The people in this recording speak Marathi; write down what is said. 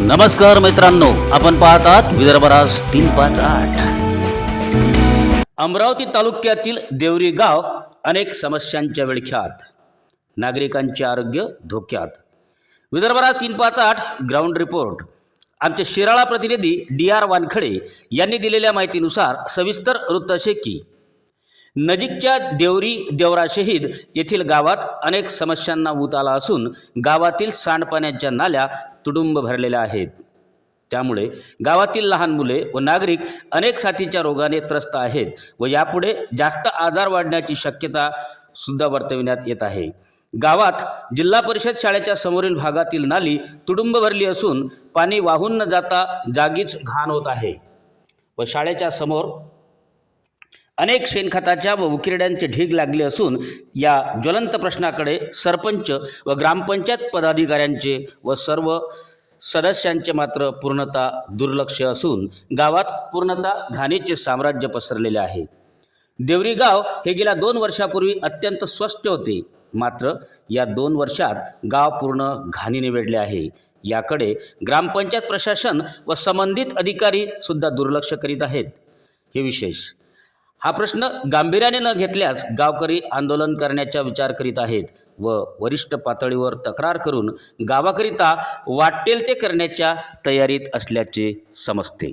नमस्कार मित्रांनो आपण पाहत आहात विदर्भराज तीन पाच आठ. अमरावती तालुक्यातील देवरी गाव अनेक समस्यांच्या विळख्यात. नागरिकांचे आरोग्य धोक्यात. विदर्भराज तीन पाच आठ ग्राउंड रिपोर्ट आमचे शिराळा प्रतिनिधी डी आर वानखडे यांनी दिलेल्या माहितीनुसार सविस्तर वृत्त असे की नजीकच्या देवरी देवरा शहीद येथील गावात अनेक समस्यांना उत आला असून गावातील सांडपाण्याच्या नाल्या तुडुंब भरलेल्या आहेत. त्यामुळे गावातील लहान मुले व नागरिक अनेक साथीच्या रोगाने त्रस्त आहेत व यापुढे जास्त आजार वाढण्याची शक्यता सुद्धा वर्तविण्यात येत आहे. गावात जिल्हा परिषद शाळेच्या समोरील भागातील नाली तुडुंब भरली असून पाणी वाहून न जाता जागीच घाण होत आहे. व शाळेच्या समोर अनेक शेणखताच्या व उकिरड्यांचे ढीग लागले असून या ज्वलंत प्रश्नाकडे सरपंच व ग्रामपंचायत पदाधिकाऱ्यांचे व सर्व सदस्यांचे मात्र पूर्णतः दुर्लक्ष असून गावात पूर्णतः घाणीचे साम्राज्य पसरलेले आहे. देवरी गाव हे गेल्या दोन वर्षापूर्वी अत्यंत स्वच्छ होते. मात्र या दोन वर्षात गाव पूर्ण घाणीने वेढले आहे. याकडे ग्रामपंचायत प्रशासन व संबंधित अधिकारी सुद्धा दुर्लक्ष करीत आहेत. हे विशेष हा प्रश्न गांभीर्याने न घेतल्यास गावकरी आंदोलन करण्याचा विचार करीत आहेत व वरिष्ठ पातळीवर तक्रार करून गावाकरिता वाटेल ते करण्याच्या तयारीत असल्याचे समजते.